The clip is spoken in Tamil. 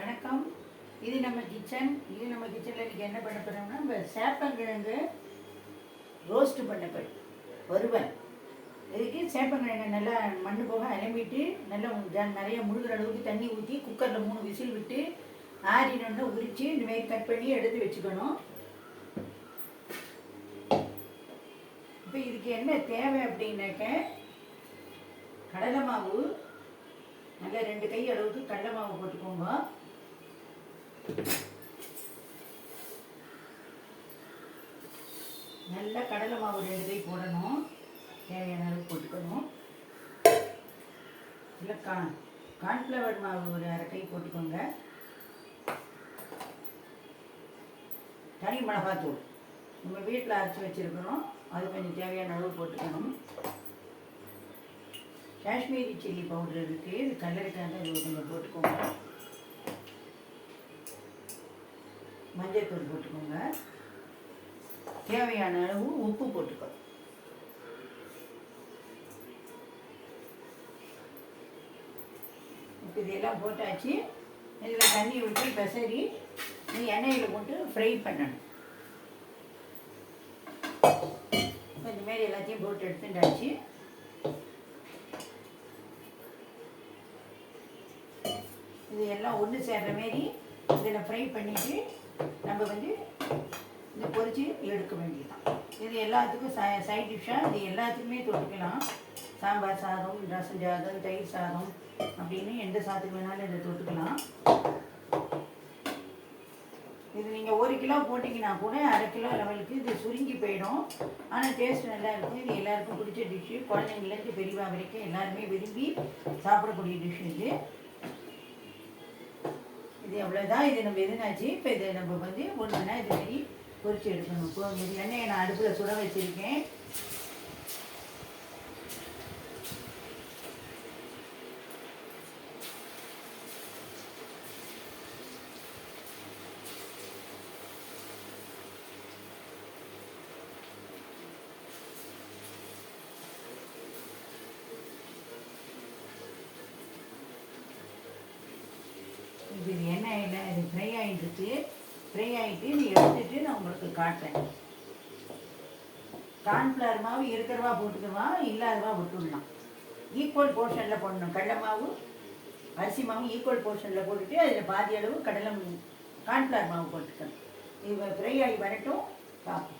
வணக்கம். இது நம்ம கிச்சன் இது நம்ம கிச்சனில் இன்றைக்கி என்ன பண்ண போகிறோம்னா நம்ம சேப்பங்கிழங்கு ரோஸ்ட்டு பண்ண போய் இதுக்கு சேப்பங்கிழங்கு நல்லா மண்ணு போக அலம்பிட்டு நல்லா நிறைய முழுகிற அளவுக்கு தண்ணி ஊற்றி குக்கரில் மூணு விசில் விட்டு ஆறினோன்னு உரித்து இந்த மாதிரி கட் பண்ணி எடுத்து வச்சுக்கணும். இப்போ இதுக்கு என்ன தேவை அப்படின்னாக்க கடலை மாவு நல்லா ரெண்டு கை அளவுக்கு கடலை மாவு போட்டுக்கோங்க. நல்லா கடலை மாவு ரெண்டு கை போடணும். தேவையான அளவு போட்டுக்கணும். இல்லை கா கார்ன்ஃப்ளவர் மாவு ஒரு அரை கை போட்டுக்கோங்க. தனி மிளகாத்தூள். நம்ம வீட்டில் அரைச்சி வச்சுருக்கிறோம். அது கொஞ்சம் தேவையான அளவு போட்டுக்கணும். காஷ்மீரி சில்லி பவுடர் இருக்குது இது கலருக்காக இது கொஞ்சம் போட்டுக்கோங்க. மஞ்சள்தூள் போட்டுக்கோங்க. தேவையான அளவு உப்பு போட்டுக்கோ. இப்போ இதெல்லாம் போட்டாச்சு. இதில் தண்ணி விட்டு பெசரி நீ எண்ணெயில் போட்டு ஃப்ரை பண்ணணும். கொஞ்சம் இந்த எல்லாத்தையும் போட்டு எடுத்துட்டாச்சு. இது எல்லாம் ஒன்று சேர்ற மாரி இதில் ஃப்ரை பண்ணிவிட்டு நம்ம வந்து இந்த பொறிச்சு எடுக்க வேண்டியதுதான். இது எல்லாத்துக்கும் சை சைட் டிஷ்ஷாக இது எல்லாத்துக்குமே தொட்டுக்கலாம். சாம்பார் சாதம் ரசம் சாதம் தயிர் சாதம் அப்படின்னு எந்த சாதத்துக்கு வேணாலும் இதை தொட்டுக்கலாம். இது நீங்கள் ஒரு கிலோ போட்டிங்கன்னா கூட அரை கிலோ லெவலுக்கு இது சுருங்கி போயிடும். ஆனால் டேஸ்ட் நல்லா இருக்கும் இது எல்லாருக்கும் பிடிச்ச டிஷ்ஷு குழந்தைங்கலேருந்து பெரியவா வரைக்கும் எல்லாருமே விரும்பி சாப்பிடக்கூடிய டிஷ் இது. எவ்வளோதான் இது நம்ம எதுனாச்சு? இப்போ இதை நம்ம வந்து ஒன்றுனா இது மாதிரி பொறிச்சு எடுக்கணும். இப்போ எண்ணெயை நான் அடுப்பில் சுட வச்சுருக்கேன். இது என்ன ஆகிடும் இது ஃப்ரை ஆகிடுச்சு ஃப்ரை ஆகிட்டு நீ எடுத்துட்டு நான் உங்களுக்கு காட்டுறேன். கார்ன்ஃப்ளவர் மாவு இருக்கிறவா போட்டுக்குவா இல்லாதவா விட்டுடலாம் ஈக்குவல் போர்ஷனில் போடணும். கடலை மாவு அரிசி மாவு ஈக்குவல் போர்ஷனில் போட்டுட்டு அதில் பாதி அளவு கடலை கார்ன்ஃப்ளவர் மாவு போட்டுக்கணும். இது ஃப்ரை ஆகி வரட்டும். பார்ப்போம்.